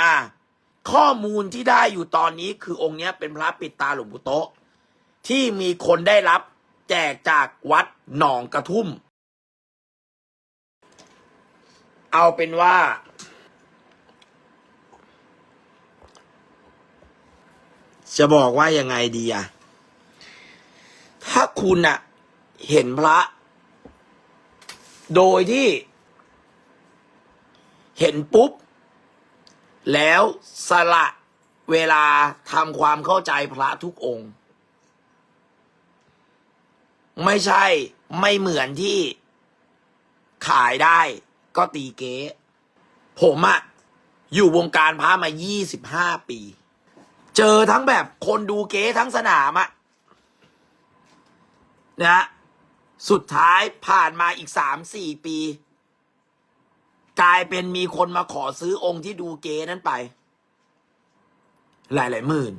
อ่าข้อมูลที่ได้อยู่ตอนนี้คือองค์เนี้ยเป็นพระปิดตาหลวงปู่โตะที่มีคนได้รับแจกจากวัดหนองกระทุ่ม เอาเป็นว่า จะบอกว่ายังไงดีอะถ้าคุณอะเห็นพระ โดยที่ เห็นปุ๊บ แล้วสละเวลาทำความเข้าใจพระทุกองค์ ไม่ใช่ไม่เหมือนที่ขายได้ก็ตีเก๊ผมอะอยู่วงการพระมา25ปี เจอทั้งแบบคนดูเก๊ทั้งสนามอะนะ สุดท้ายผ่านมาอีก3-4ปี กลายเป็นมีคนมาขอซื้อองค์ที่ดูเก๊นั้นไป หลายหลายหมื่น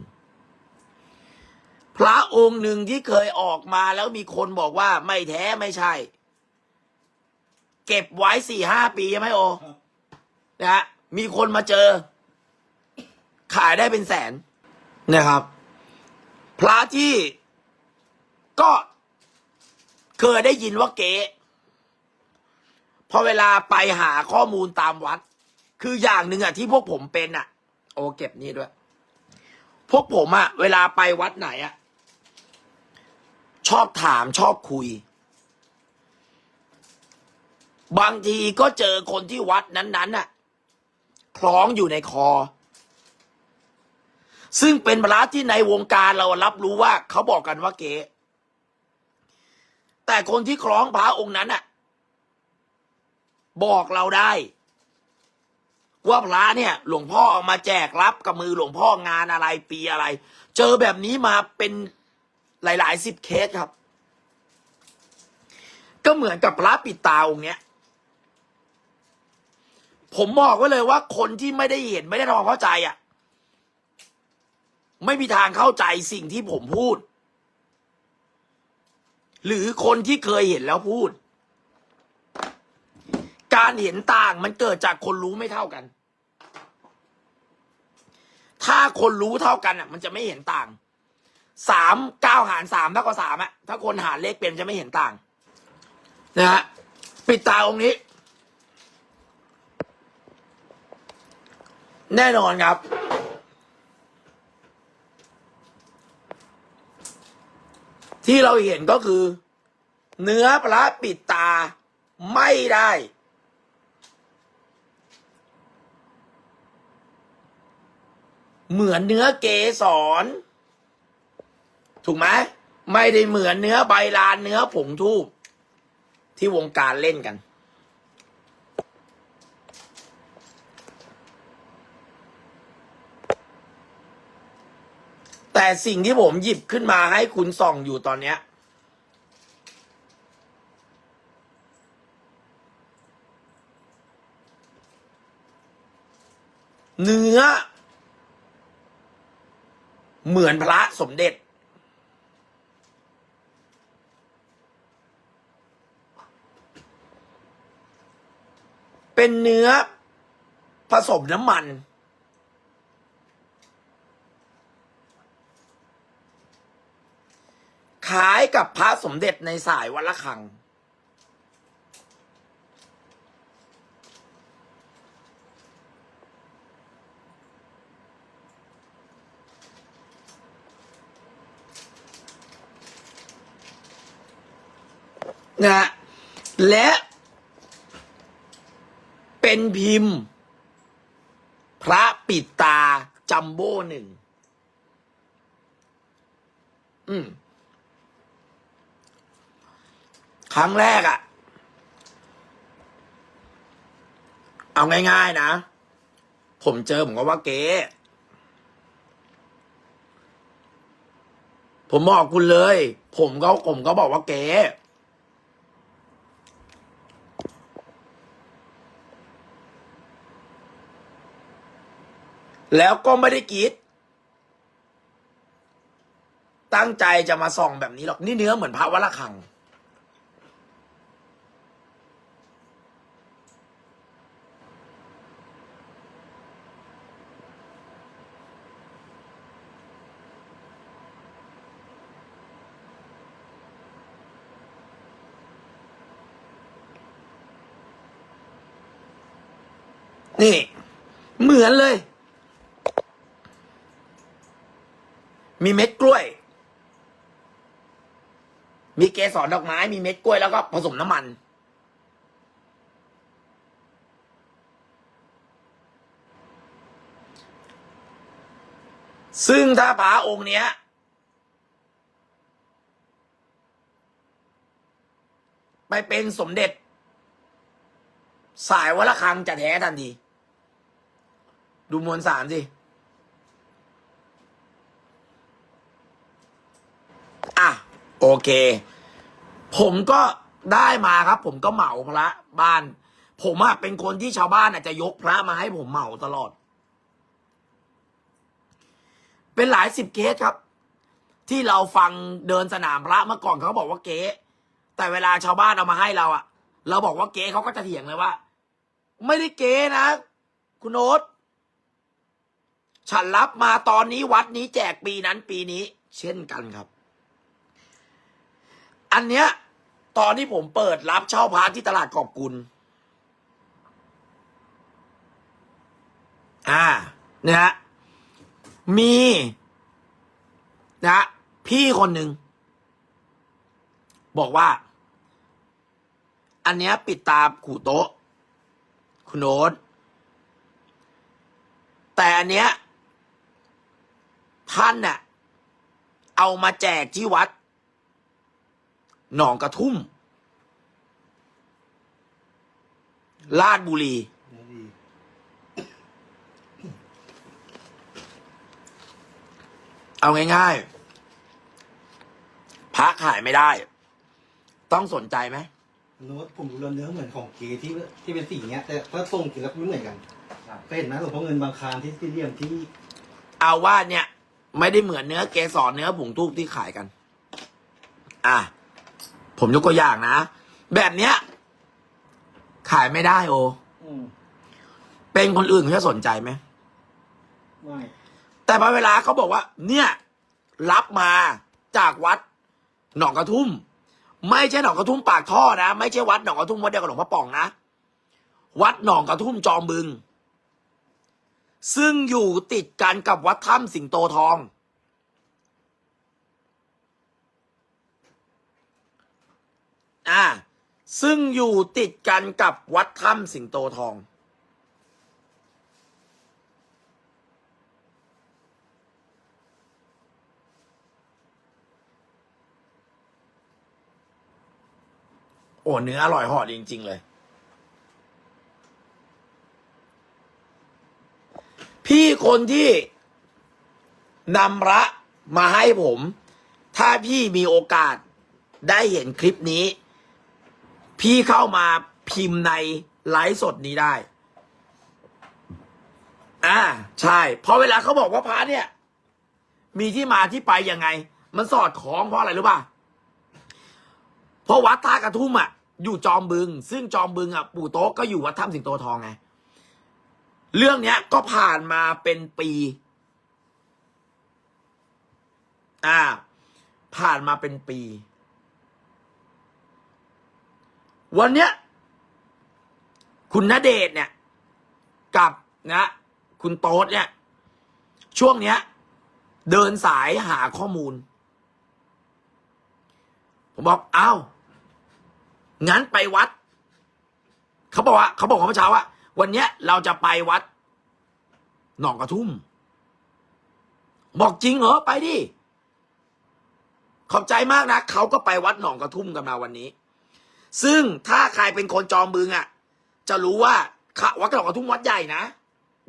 พระองค์หนึ่งที่เคยออกมาแล้วมีคนบอกว่าไม่แท้ไม่ใช่ เก็บไว้สี่ห้าปีใช่ไหมโอนะฮะมีคนมาเจอ ขายได้เป็นแสนนะครับ พระที่ก็เคยได้ยินว่าเก๊ พอเวลาไปหาข้อมูลตามวัด คืออย่างหนึ่งอะที่พวกผมเป็นอะ โอเก็บนี่ด้วย พวกผมอะ เวลาไปวัดไหนอะ ชอบถามชอบคุย บางทีก็เจอคนที่วัดนั้นๆน่ะ คล้องอยู่ในคอ ซึ่งเป็นพระที่ในวงการเรารับรู้ว่า เขาบอกกันว่าเก๋แต่คนที่คล้องพระองค์นั้นน่ะ บอกเราได้ ว่าพระเนี่ย หลวงพ่อเอามาแจกรับกับมือหลวงพ่องานอะไรปีอะไร เจอแบบนี้มาเป็นหลายๆสิบเคสครับ ก็เหมือนกับพระปิดตาองค์เนี้ยผมบอกไว้เลยว่าคนที่ไม่ได้เห็นไม่ได้ทำความเข้าใจอะ ไม่มีทางเข้าใจสิ่งที่ผมพูด หรือคนที่เคยเห็นแล้วพูด การเห็นต่างมันเกิดจากคนรู้ไม่เท่ากัน ถ้าคนรู้เท่ากันอะ มันจะไม่เห็นต่างสามเก้าหารสามเท่ากับสามอะ ถ้าคนหารเลขเป็นจะไม่เห็นต่างนะฮะปิดตาองค์นี้ แน่นอนครับที่เราเห็นก็คือ เนื้อพระปิดตาไม่ได้ เหมือนเนื้อเกสรถูกไหมไม่ได้เหมือนเนื้อใบลานเนื้อผงทูบที่วงการเล่นกัน แต่สิ่งที่ผมหยิบขึ้นมาให้คุณส่องอยู่ตอนเนี้ยเนื้อ เหมือนพระสมเด็จ เป็นเนื้อผสมน้ำมันขายกับพระสมเด็จในสายวัดละคัง นะและเป็นพิมพ์ พระปิดตาจัมโบ้หนึ่งอืมครั้งแรกอะเอาง่ายๆนะ ผมเจอผมก็ว่าเก๊ผมบอกคุณเลย ผมก็ผมก็บอกว่าเก๊ แล้วก็ไม่ได้กีดตั้งใจจะมาส่องแบบนี้หรอก นี่เนื้อเหมือนพระวรคัง นี่ เหมือนเลย มีเม็ดกล้วย มีเกสรดอกไม้ มีเม็ดกล้วยแล้วก็ผสมน้ำมัน ซึ่งถ้าพระองค์เนี้ย ไปเป็นสมเด็จ สายวรคังจะแท้ทันที ดูมวลสารสิ อะ โอเค ผมก็ได้มาครับ ผมก็เหมาพระบ้าน ผมอะเป็นคนที่ชาวบ้านอาจจะยกพระมาให้ผมเหมาตลอด เป็นหลายสิบเคสครับ ที่เราฟังเดินสนามพระเมื่อก่อนเขาบอกว่าเก๊แต่เวลาชาวบ้านเอามาให้เราอะเราบอกว่าเก๊เขาก็จะเถียงเลยว่า ไม่ได้เก๊นะ คุณโอ๊ตฉันรับมาตอนนี้วัดนี้แจกปีนั้นปีนี้ เช่นกันครับ อันเนี้ยตอนที่ผมเปิดรับเช่าพาระที่ตลาดขอบกุลอ่านะฮะมีนะฮะพี่คนหนึ่งบอกว่า อันเนี้ยปิดตาขู่โต๊ะ คุณโน้ตแต่อันเนี้ยท่านน่ะเอามาแจกที่วัด หนองกระทุ่ม ลาดบุรีเนื้อดีเอาง่ายๆพระขายไม่ได้ ต้องสนใจไหมโน้ตผมดูแล้วเนื้อเหมือนของเกที่ที่เป็นสีเนี้ย แต่ถ้าทรงกินแล้วไม่เหมือนกันก็เห็นนะหลวงพ่อเงินบางคลานที่ที่เรียมที่ เอาว่าเนี่ย ไม่ได้เหมือนเนื้อเกสรเนื้อผงทูบที่ขายกัน อะ ผมยกตัวอย่างนะ แบบเนี้ย ขายไม่ได้โอ อืมเป็นคนอื่นเขาจะสนใจไหม ไม่แต่พอเวลาเขาบอกว่า เนี่ย รับมาจากวัด หนองกระทุ่ม ไม่ใช่หนองกระทุ่มปากท่อนะ ไม่ใช่วัดหนองกระทุ่มวัดเดียวกับหลวงพ่อป่องนะ วัดหนองกระทุ่มจอมบึง ซึ่งอยู่ติดกันกับวัดถ้ำสิงโตทอง อ่าซึ่งอยู่ติดกันกับวัดถ้ำสิงโตทอง โอ้เนื้ออร่อยหอดจริง ๆ เลย พี่คนที่นำระมาให้ผม ถ้าพี่มีโอกาสได้เห็นคลิปนี้ พี่เข้ามาพิมพ์ในไลฟ์สดนี้ได้ อ่า ใช่เพราะเวลาเขาบอกว่าพระเนี่ย มีที่มาที่ไปยังไง มันสอดคล้องเพราะอะไรรู้ป่ะเพราะวัดท่ากระทุ่มอะอยู่จอมบึง ซึ่งจอมบึงอะปู่โต๊ะก็อยู่วัดถ้ำสิงโตทองไงเรื่องเนี้ยก็ผ่านมาเป็นปี อ่า ผ่านมาเป็นปี วันเนี้ยคุณณเดชเนี่ย กับนะ คุณโต๊ดเนี่ย ช่วงเนี้ย เดินสายหาข้อมูล ผมบอกอ้าวงั้นไปวัด เขาบอกว่าเขาบอกว่าเมื่อเช้าว่าวันเนี้ยเราจะไปวัด หนองกระทุ่ม บอกจริงเหรอ ไปดิขอบใจมากนะ เขาก็ไปวัดหนองกระทุ่มกันมาวันนี้ ซึ่งถ้าใครเป็นคนจอมบึงอะ จะรู้ว่าขะวัดหนองกระทุ่มวัดใหญ่นะ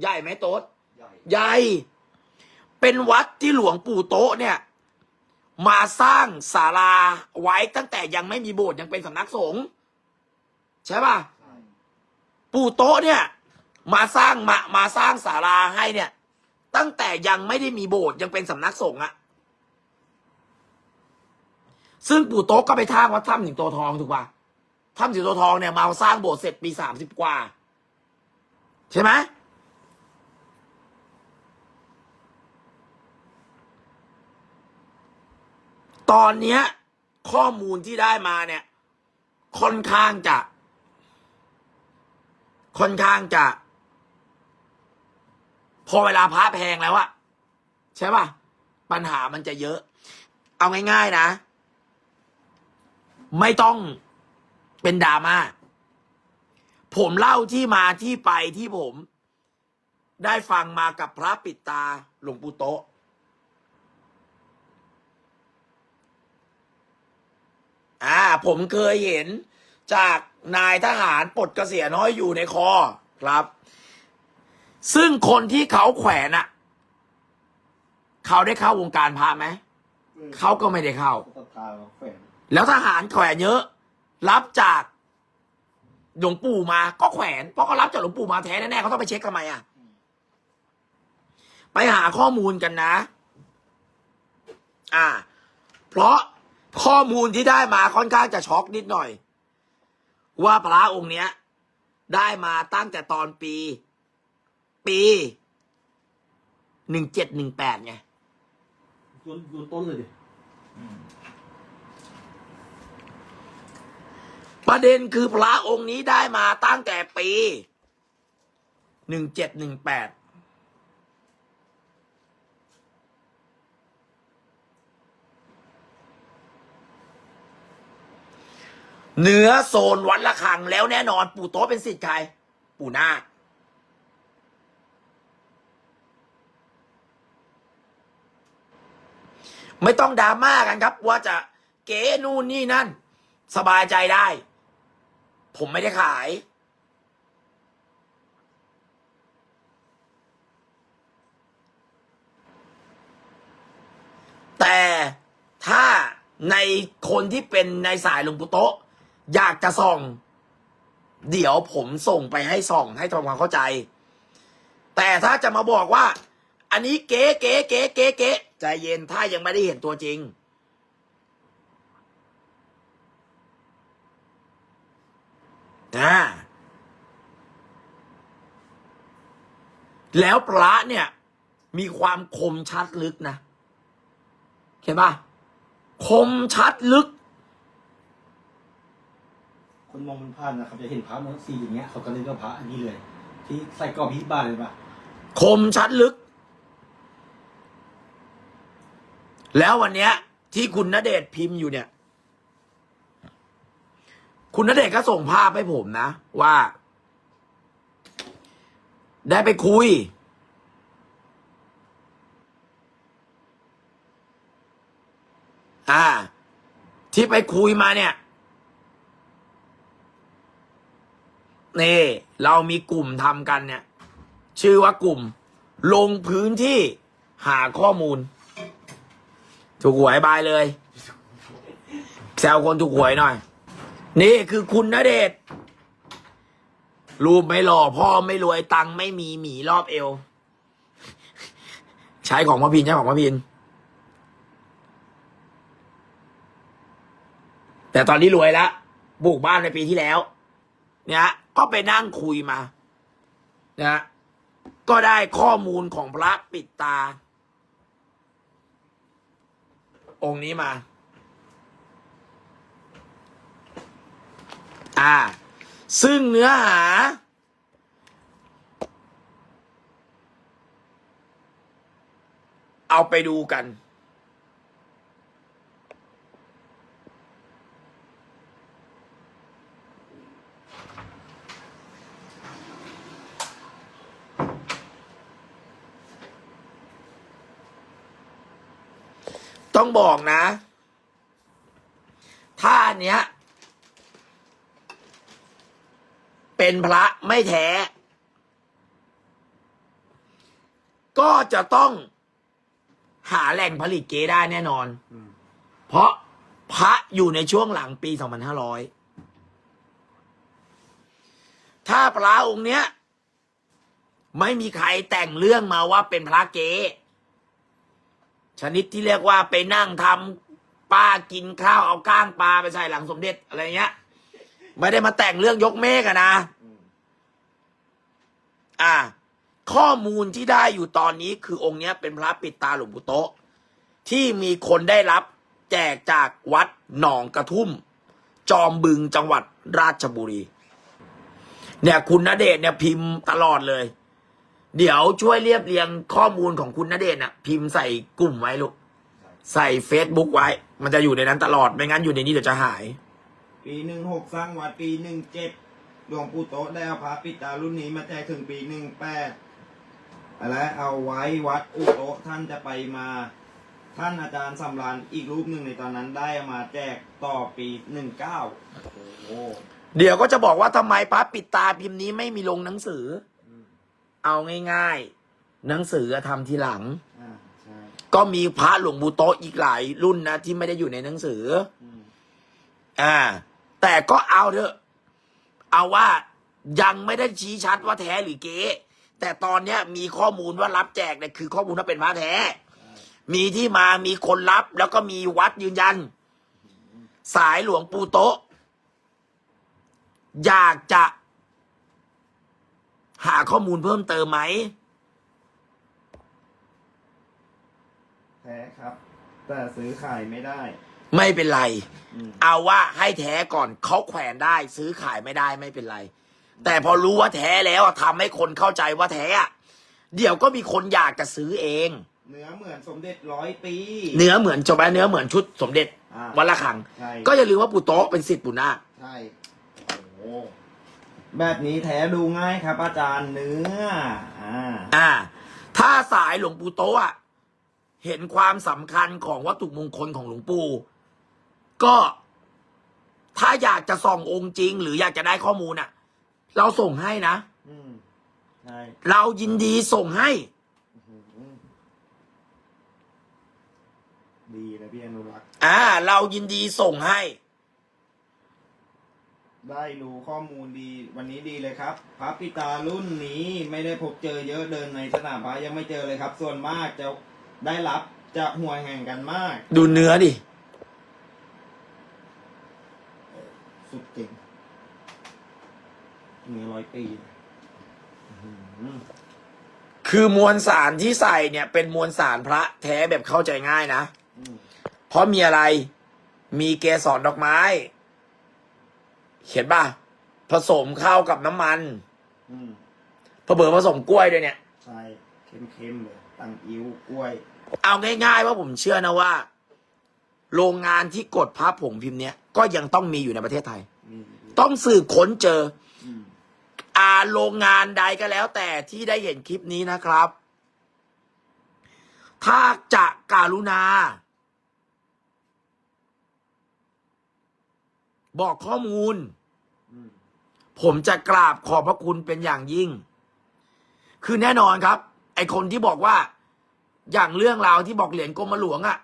ใหญ่ไหมโต๊ดใหญ่ใหญ่ เป็นวัดที่หลวงปู่โต๊ะเนี่ย มาสร้างศาลาไว้ตั้งแต่ยังไม่มีโบสถ์ยังเป็นสำนักสงฆ์ใช่ป่ะใช่ปู่โต๊ะเนี่ย มาสร้างมามาสร้างศาลาให้เนี่ย ตั้งแต่ยังไม่ได้มีโบสถ์ยังเป็นสำนักสงฆ์อะซึ่งปู่โต๊ะก็ไปท่างวัดถ้ำสิงโตทองถูกป่ะ ถ้ำสิงโตทองเนี่ยมาสร้างโบสถ์เสร็จปีสามสิบกว่า ใช่ไหมตอนเนี้ย ข้อมูลที่ได้มาเนี่ย ค่อนข้างจะ ค่อนข้างจะ พอเวลาพระแพงแล้วอะใช่ป่ะ ปัญหามันจะเยอะ เอาง่าย ๆ นะ ไม่ต้อง เป็นดราม่า ผมเล่าที่มาที่ไปที่ผม ได้ฟังมากับพระปิดตาหลวงปู่โตะอ่า ผมเคยเห็นจากนายทหารปลดเกษียณน้อยอยู่ในคอครับ ซึ่งคนที่เขาแขวนอะเขาได้เข้าวงการพระไหม เขาก็ไม่ได้เข้าตัดทางแขวนแล้วทหารแขวนเยอะ รับจากหลวงปู่มาก็แขวน เพราะเขารับจากหลวงปู่มาแท้แน่ๆเขาต้องไปเช็คทำไมอะ ไปหาข้อมูลกันนะ อ่า เพราะข้อมูลที่ได้มาค่อนข้างจะช็อกนิดหน่อย ว่าพระองค์เนี้ย ได้มาตั้งแต่ตอนปี ปีหนึ่งเจ็ดหนึ่งแปดไงโยนโยนต้นเลยดิ ประเด็นคือพระองค์นี้ได้มาตั้งแต่ปีหนึ่งเจ็ดหนึ่งแปดเหนือโซนวัดละคังแล้วแน่นอน ปู่โต๊ะเป็นสิทธิ์ใคร ปู่นาคไม่ต้องดราม่ากันครับ ว่าจะเก๋นู่นนี่นั่น สบายใจได้ ผมไม่ได้ขาย แต่ถ้าในคนที่เป็นในสายหลวงปู่โตะอยากจะส่อง เดี๋ยวผมส่งไปให้ส่องให้ทำความเข้าใจ แต่ถ้าจะมาบอกว่า อันนี้เก๋เก๋เก๋เก๋เก๋ใจเย็นถ้ายังไม่ได้เห็นตัวจริง อ่าแล้วพระเนี่ย มีความคมชัดลึกนะเห็นปะคมชัดลึก คนมองมันพลาดนะครับจะเห็นพระมันสีอย่างเงี้ยเขาก็เลยก็พระอันนี้เลย ที่ใส่กรอบพิษบ้านเลยป่ะคมชัดลึก แล้ววันเนี้ย ที่คุณณเดชน์พิมพ์อยู่เนี่ย คุณณเดชก็ส่งภาพให้ผมนะ ว่า ได้ไปคุย อ่า ที่ไปคุยมาเนี่ยนี่เรามีกลุ่มทำกันเนี่ย ชื่อว่ากลุ่ม ลงพื้นที่หาข้อมูล ถูกหวยบายเลย แซวคนถูกหวยหน่อย นี่คือคุณณเดชรูปไม่หล่อพ่อไม่รวยตังค์ไม่มีหมีรอบเอว ใช้ของพระพินใช้ของพระพิน แต่ตอนนี้รวยแล้วบุกบ้านในปีที่แล้ว เนี่ยก็ไปนั่งคุยมา นะก็ได้ข้อมูลของพระปิดตา องค์นี้มา อ่า ซึ่งเนื้อหา เอาไปดูกัน ต้องบอกนะ ท่าเนี้ย เป็นพระไม่แท้ ก็จะต้องหาแหล่งผลิตเกได้แน่นอน เพราะพระอยู่ในช่วงหลังปี 2500 ถ้าพระองค์เนี้ย ไม่มีใครแต่งเรื่องมาว่าเป็นพระเกชนิดที่เรียกว่าไปนั่งทำป้ากินข้าวเอาก้างปลาไปใส่หลังสมเด็จอะไรเงี้ย ไม่ได้มาแต่งเรื่องยกเมฆอะนะ อ่า ข้อมูลที่ได้อยู่ตอนนี้คือองค์เนี้ยเป็นพระปิดตาหลวงปู่โตะที่มีคนได้รับแจกจากวัดหนองกระทุ่ม จอมบึงจังหวัดราชบุรี เนี่ย คุณณเดชน์เนี่ยพิมพ์ตลอดเลย เดี๋ยวช่วยเรียบเรียงข้อมูลของคุณณเดชน์น่ะ พิมพ์ใส่กลุ่มไว้ลูก ใส่เฟซบุ๊กไว้ มันจะอยู่ในนั้นตลอด ไม่งั้นอยู่ในนี้เดี๋ยวจะหาย ปีหนึ่งหกสร้างวัดปีหนึ่งเจ็ดหลวงปู่โตะได้เอาพระปิดตารุ่นนี้มาแจกถึงปีหนึ่งแปดและเอาไว้วัดอุโตะท่านจะไปมาท่านอาจารย์สำรานอีกรูปหนึ่งในตอนนั้นได้เอามาแจกต่อปีหนึ่งเก้าโอ้โหเดี๋ยวก็จะบอกว่าทำไมพระปิดตาพิมพ์นี้ไม่มีลงหนังสืออืมเอาง่ายๆ หนังสือทำทีหลัง อ่าใช่ก็มีพระหลวงปู่โตะอีกหลายรุ่นนะที่ไม่ได้อยู่ในหนังสือ อืม อ่า แต่ก็เอาเถอะเอาว่ายังไม่ได้ชี้ชัดว่าแท้หรือเก๊แต่ตอนเนี้ยมีข้อมูลว่ารับแจกเนี่ยคือข้อมูลว่าเป็นพระแท้ มีที่มามีคนรับ แล้วก็มีวัดยืนยัน สายหลวงปู่โตะอยากจะ หาข้อมูลเพิ่มเติมไหมแท้ครับ แต่ซื้อขายไม่ได้ ไม่เป็นไรอืมเอาว่าให้แท้ก่อนเขาแขวนได้ ซื้อขายไม่ได้ไม่เป็นไร แต่พอรู้ว่าแท้แล้วอะทำให้คนเข้าใจว่าแท้อะเดี๋ยวก็มีคนอยากจะซื้อเอง เนื้อเหมือนสมเด็จร้อยปี เนื้อเหมือนจบไหมเนื้อเหมือนชุดสมเด็จอ่า วัดละคัง ใช่ก็อย่าลืมว่าปู่โต๊ะเป็นสิทธิ์ปู่นาคใช่โอ้โหแบบนี้แท้ดูง่ายครับ อาจารย์เนื้ออ่าอ่า ถ้าสายหลวงปู่โต๊ะอะเห็นความสำคัญของวัตถุมงคลของหลวงปู่ ก็ถ้าอยากจะส่ององค์จริง หรืออยากจะได้ข้อมูลอะเราส่งให้นะอืมใช่เรายินดีส่งให้ อื้อหือดีนะพี่อนุรักษ์อ่า เรายินดีส่งให้ ได้รู้ข้อมูลดีวันนี้ดีเลยครับพระปิตารุ่นนี้ไม่ได้พบเจอเยอะเดินในสนามพระยังไม่เจอเลยครับ ส่วนมากจะได้รับจะห่วยแห่งกันมาก ดูเนื้อดิ สุดเก่งเนื้อร้อยปีอื้อหือคือมวลสารที่ใส่เนี่ย เป็นมวลสารพระแท้แบบเข้าใจง่ายนะอืมเพราะมีอะไร มีเกสรดอกไม้ เขียนป่ะ ผสมเข้ากับน้ำมันอืมเผอๆผสมกล้วยด้วยเนี่ย ใช่เข้มๆเลยตังอิ้วกล้วย เอาง่ายๆว่าผมเชื่อนะว่า โรงงานที่กดพระผงพิมพ์เนี้ย ก็ยังต้องมีอยู่ในประเทศไทยมีต้องสืบค้นเจออืมอาโรงงานใดก็แล้ว แต่ที่ได้เห็นคลิปนี้นะครับ ถ้าจะการุณา บอกข้อมูลอืมผมจะกราบขอบพระคุณเป็นอย่างยิ่ง คือแน่นอนครับ ไอคนที่บอกว่า อย่างเรื่องราวที่บอกเหรียญกรมหลวงอะ่ะ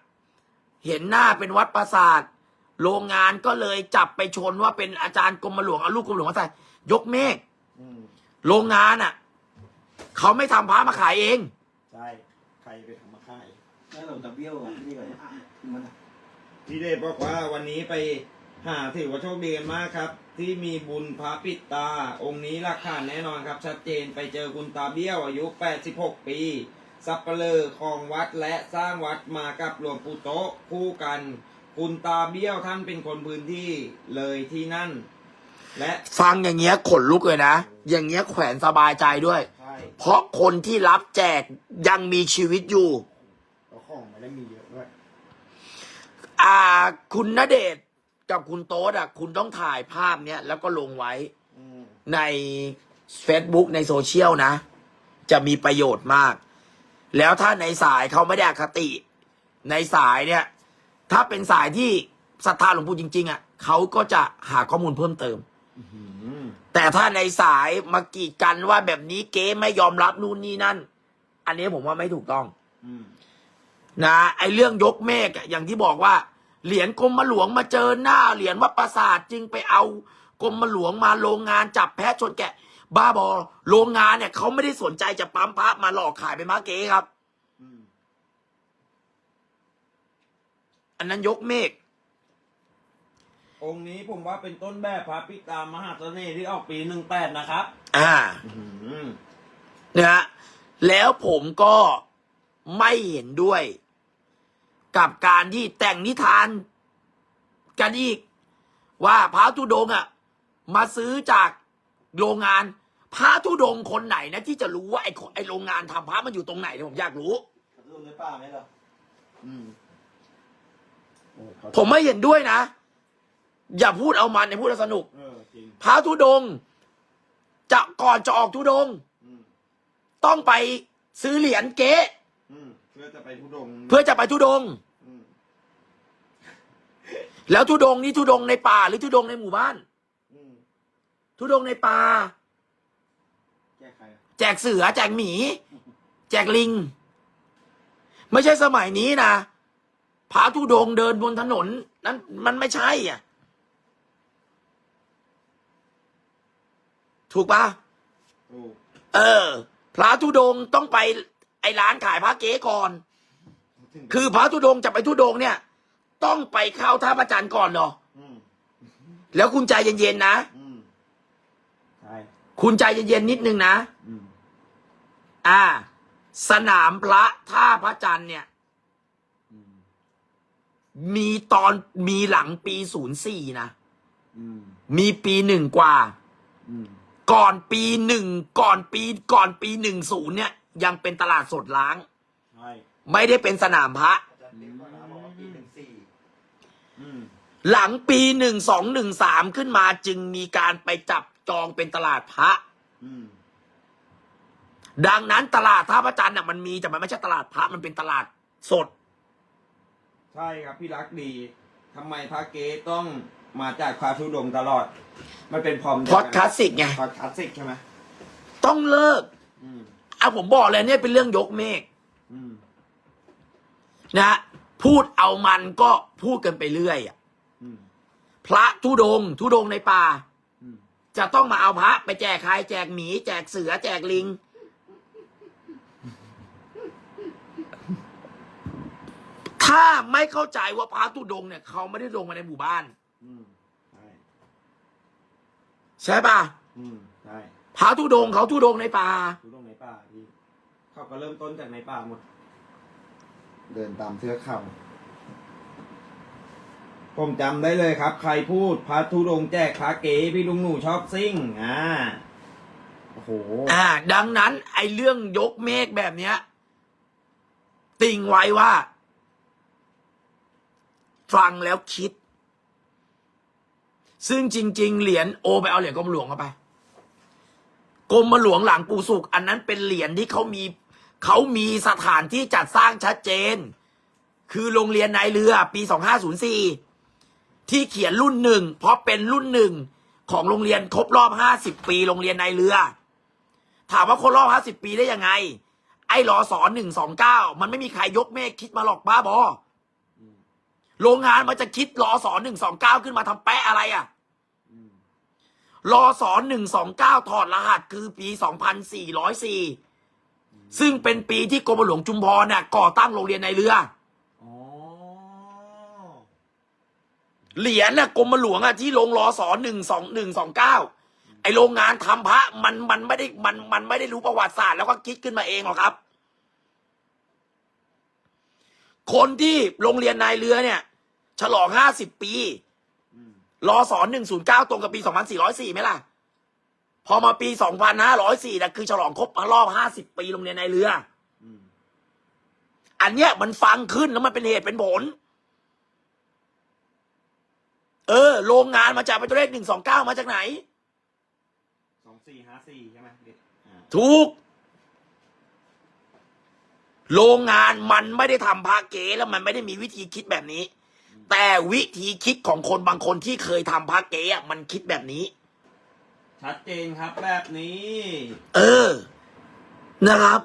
เห็นหน้าเป็นวัดปราสาท โรงงานก็เลยจับไปชนว่าเป็นอาจารย์กรมหลวงเอาลูกกรมหลวงมาใส่ยกเมฆอืมโรงงานอะ่ะเขาไม่ทำพระมาขายเอง ใช่ใครไปทำมาค่ายแล้วเราจะเบี้ยวอะนี่ก่อนมันพี่เดชบอกว่าวันนี้ไปหาถือว่าโชคดีกันมากครับ ที่มีบุญพระปิดตา องค์นี้หลักฐานแน่นอนครับ ชัดเจนไปเจอคุณตาเบี้ยวอายุ 86 ปี สับเปลือของวัดและสร้างวัดมากับหลวงปู่โต๊ะคู่กัน คุณตาเบี้ยวท่านเป็นคนพื้นที่เลยที่นั่น และฟังอย่างเงี้ยขนลุกเลยนะ อย่างเงี้ยแขวนสบายใจด้วย ใช่เพราะคนที่รับแจกยังมีชีวิตอยู่ แล้วของไม่ได้มีเยอะด้วยอ่า คุณณเดชน์กับคุณโต๊ดอะ คุณต้องถ่ายภาพเนี้ยแล้วก็ลงไว้อืมใน Facebook ในโซเชียลนะ จะมีประโยชน์มาก แล้วถ้าในสายเขาไม่ได้อคติ ในสายเนี่ย ถ้าเป็นสายที่ศรัทธาหลวงปู่จริง ๆ อะเขาก็จะหาข้อมูลเพิ่มเติมอืมแต่ถ้าในสายมากีดกันว่าแบบนี้เก๊ไม่ยอมรับนู่นนี่นั่น อันนี้ผมว่าไม่ถูกต้องอืมนะไอเรื่องยกเมฆอะอย่างที่บอกว่า เหรียญกรมหลวงมาเจอหน้าเหรียญวัดปราสาทจึงไปเอากรมหลวงมาโรงงานจับแพะชนแกะ บ้าบอ โรงงานเนี่ยเขาไม่ได้สนใจจะปั๊มพระมาหลอกขายเป็นม้าเก๊ครับ อืม อันนั้นยกเมฆองค์นี้ผมว่าเป็นต้นแบบพระปิตามหาเสน่ห์ที่ออกปีหนึ่งแปดนะครับ อ่าอืมนะฮะแล้วผมก็ไม่เห็นด้วย กับการที่แต่งนิทาน กันอีก ว่าพระธุดงค์อะ มาซื้อจากโรงงานพระธุดงค์คนไหนนะ ที่จะรู้ว่าไอ้คนไอ้โรงงานทำพระมันอยู่ตรงไหนเนี่ยผมอยากรู้ลงในป่าไหมล่ะอืม ผมไม่เห็นด้วยนะ อย่าพูดเอามันอย่าพูดเอาสนุกเออจริงพระธุดงค์จะก่อนจะออกธุดงค์อืมต้องไปซื้อเหรียญเก๊อืมเพื่อจะไปทุดงค์เพื่อจะไปธุดงค์อืมแล้วธุดงค์นี่ธุดงค์ในป่า หรือธุดงค์ในหมู่บ้านอืมธุดงค์ในป่าแก้ใครอะแจกเสือ แจกหมี แจกลิง ไม่ใช่สมัยนี้นะ พระธุดงค์เดินบนถนน นั้น มันไม่ใช่อะ ถูกปะถูกเออ พระธุดงค์ต้องไป ไอ้ร้านขายพระเก๊ก่อนถึงคือพระธุดงค์จะไปธุดงค์เนี่ย ต้องไปเข้าท่าประจันทร์ก่อนเนาะอืมแล้วคุณใจเย็นๆนะอืมใช่คุณใจเย็นๆนิดนึงนะอืมอ่า สนามพระท่าพระจันทร์เนี่ยอืม มีตอนมีหลังปีศูนย์สี่นะอืมมีปีหนึ่งกว่าอืมก่อนปีหนึ่งก่อนปีก่อนปีหนึ่งศูนย์เนี่ย ยังเป็นตลาดสดล้างใช่ไม่ได้เป็นสนามพระอาจารย์เล็กว่านะบอกว่าปีหนึ่งสี่อืมหลังปีหนึ่งสองหนึ่งสามขึ้นมาจึงมีการไปจับจองเป็นตลาดพระอืมดังนั้นตลาดท่าพระจันทร์น่ะมันมีแต่มันไม่ใช่ตลาดพระมันเป็นตลาดสด ใช่ครับพี่รักดีทำไมพระเกต้องมาจากพระธุดงค์ตลอด มันเป็นพรอมพอดคลาสสิกไง พอดคลาสสิกใช่ไหมต้องเลิกอืมอะผมบอกเลยเนี่ยเป็นเรื่องยกเมฆอืมนะฮะพูดเอามันก็พูดกันไปเรื่อยอะอืมพระทุดงค์ทุดงค์ในป่า อืมจะต้องมาเอาพระไปแจกใครแจกหมี แจกเสือแจกลิง ถ้าไม่เข้าใจว่าพระทุดงค์เนี่ยเขาไม่ได้ลงมาในหมู่บ้าน อืมใช่ใช่ป่ะอืมใช่พระทุดงค์เขาทุดงค์ในป่าธุดงค์ในป่าพี่เขาก็เริ่มต้นจากในป่าหมด เดินตามเทือกเขาผมจำได้เลยครับ ใครพูดพระธุดงค์แจกพระเก๋พี่ลุงหนูชอบซิ่งอ่าโอ้โหอ่า ดังนั้น ไอ้เรื่องยกเมฆแบบเนี้ย ติ่งไว้ว่า ฟังแล้วคิด ซึ่งจริง ๆ เหรียญโอไปเอาเหรียญกรมหลวงเข้าไปกรมหลวงหลังปู่สุกอันนั้นเป็นเหรียญที่เขามีเขามีสถานที่จัดสร้างชัดเจน คือโรงเรียนนายเรือปี2504ที่เขียนรุ่นหนึ่งเพราะเป็นรุ่นหนึ่งของโรงเรียนครบรอบ50ปี โรงเรียนนายเรือ ถามว่าครบรอบ50ปีได้ยังไง ไอ้รอสอนหนึ่งสองเก้ามันไม่มีใครยกเมฆคิดมาหรอกบ้าบอ โรงงานมันจะคิดรอสอนหนึ่งสองเก้าขึ้นมาทำแปะอะไรอะอืมรอสอนหนึ่งสองเก้าถอดรหัสคือปีสองพันสี่ร้อยสี่ซึ่งเป็นปีที่กรมหลวงจุมพรเนี่ยก่อตั้งโรงเรียนในเรืออ๋อเหรียญน่ะกรมหลวงอะที่ลงรอสอนหนึ่งสองหนึ่งสองเก้าไอโรงงานทำพระมันมันไม่ได้มันมันไม่ได้รู้ประวัติศาสตร์แล้วก็คิดขึ้นมาเองหรอกครับ คนที่โรงเรียนนายเรือเนี่ย ฉลองห้าสิบปีอืมรอสอนหนึ่งศูนย์เก้าตรงกับปีสองพันสี่ร้อยสี่ไหมล่ะ พอมาปีสองพันห้าร้อยสี่นะคือฉลองครบรอบห้าสิบปีโรงเรียนนายเรืออืมอันเนี้ยมันฟังขึ้นแล้วมันเป็นเหตุเป็นผล เออ โรงงานมาจากเป็นตัวเลขหนึ่งสองเก้ามาจากไหน สองสี่ห้าสี่ใช่ไหมเด็กอ่าถูก โรงงานมันไม่ได้ทำพาเก๋แล้วมันไม่ได้มีวิธีคิดแบบนี้ แต่วิธีคิดของคนบางคนที่เคยทำพาเก๋อะมันคิดแบบนี้ ชัดเจนครับแบบนี้ เออ นะครับ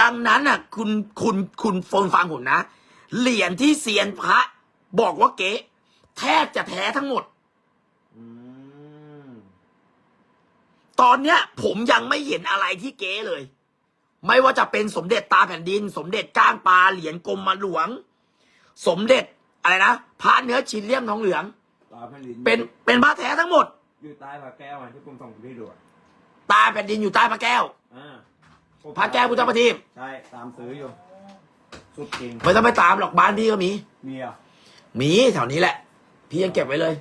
ดังนั้นอะ คุณคุณคุณฟนฟังผมนะ เหรียญที่เซียนพระ บอกว่าเก๋แทบจะแท้ทั้งหมด อืม ตอนเนี้ย ผมยังไม่เห็นอะไรที่เก๋เลย ไม่ว่าจะเป็นสมเด็จตาแผ่นดิน สมเด็จก้างปลาเหรียญกรมมาหลวง สมเด็จอะไรนะพระเนื้อชินเลี่ยมทองเหลือง ตาแผ่นดินเป็นเป็นพระแท้ทั้งหมด อยู่ใต้พระแก้วอะที่ผมส่งคุณพี่ดูอะตาแผ่นดินอยู่ใต้พระแก้ว อ่าพระแก้วพุทธประทีปใช่ตามซื้ออยู่ สุดจริงไม่ต้องไปตามหรอกบ้านพี่ก็มี มีอะ มีแถวนี้แหละ พี่ยังเก็บไว้เลย